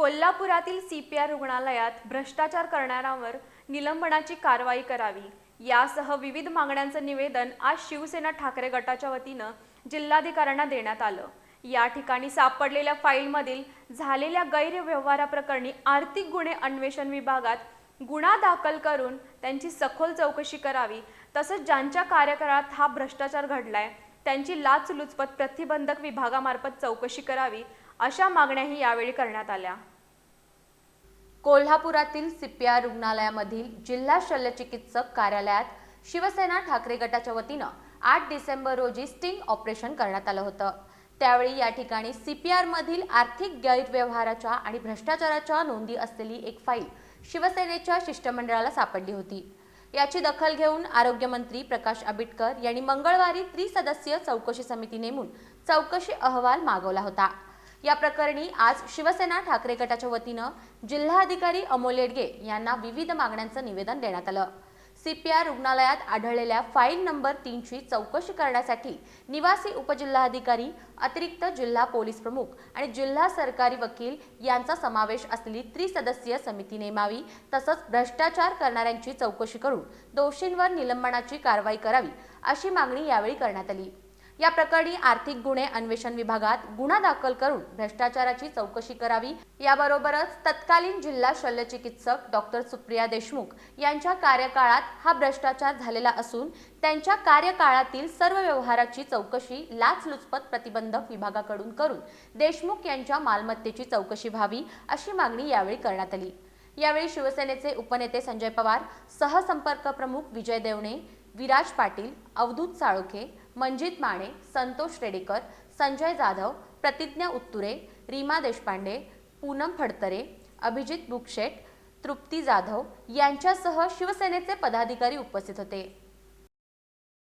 कोल्हापुरातील C P R रुग्णालयात भ्रष्टाचार करणाऱ्यांवर निलंबनाची कारवाई करावी. यासह विविध मागण्यांचं निवेदन आज शिवसेना ठाकरे गटाच्या वतीनं जिल्हाधिकाऱ्यांना देण्यात आलं. या ठिकाणी सापडलेल्या फाईलमधील झालेल्या गैरव्यवहाराप्रकरणी आर्थिक गुन्हे अन्वेषण विभागात गुन्हा दाखल करून त्यांची सखोल चौकशी करावी तसंच ज्यांच्या कार्यकाळात हा भ्रष्टाचार घडलाय त्यांची लाचलुचपत प्रतिबंधक विभागामार्फत चौकशी करावी अशा मागण्याही यावेळी करण्यात आल्या. कोल्हापुरातील सीपीआर रुग्णालयामधील जिल्हा शल्यचिकित्सक कार्यालयात शिवसेना ठाकरे गटाच्या वतीनं आठ डिसेंबर रोजी स्टिंग ऑपरेशन करण्यात आलं होतं. त्यावेळी या ठिकाणी सीपीआरमधील आर्थिक गैरव्यवहाराच्या आणि भ्रष्टाचाराच्या नोंदी असलेली एक फाईल शिवसेनेच्या शिष्टमंडळाला सापडली होती. याची दखल घेऊन आरोग्यमंत्री प्रकाश आंबेडकर यांनी मंगळवारी त्रिसदस्यीय चौकशी समिती नेमून चौकशी अहवाल मागवला होता. या प्रकरणी आज शिवसेना ठाकरे गटाच्या वतीनं जिल्हाधिकारी अमोल येडगे यांना विविध मागण्यांचं निवेदन देण्यात आलं. सीपीआर रुग्णालयात आढळलेल्या फाईल नंबर तीनची चौकशी करण्यासाठी निवासी उपजिल्हाधिकारी अतिरिक्त जिल्हा पोलीस प्रमुख आणि जिल्हा सरकारी वकील यांचा समावेश असलेली त्रिसदस्यीय समिती नेमावी तसंच भ्रष्टाचार करणाऱ्यांची चौकशी करून दोषींवर निलंबनाची कारवाई करावी अशी मागणी यावेळी करण्यात आली. या प्रकरणी आर्थिक गुन्हे अन्वेषण विभागात गुन्हा दाखल करून भ्रष्टाचाराची चौकशी करावी. याबरोबरच तत्कालीन जिल्हा शल्यचिकित्सक डॉक्टर सुप्रिया देशमुख यांच्या कार्यकाळात हा भ्रष्टाचार झालेला असून त्यांच्या कार्यकाळातील सर्व व्यवहाराची चौकशी लाचलुचपत प्रतिबंधक विभागाकडून करून देशमुख यांच्या मालमत्तेची चौकशी व्हावी अशी मागणी यावेळी करण्यात आली. यावेळी शिवसेनेचे उपनेते संजय पवार सहसंपर्क प्रमुख विजय देवणे विराज पाटील अवधूत साळोखे मंजित माने संतोष रेडेकर संजय जाधव प्रतिज्ञा उत्तुरे रीमा देशपांडे पूनम फडतरे अभिजित बुकशेट तृप्ती जाधव यांच्यासह शिवसेनेचे पदाधिकारी उपस्थित होते.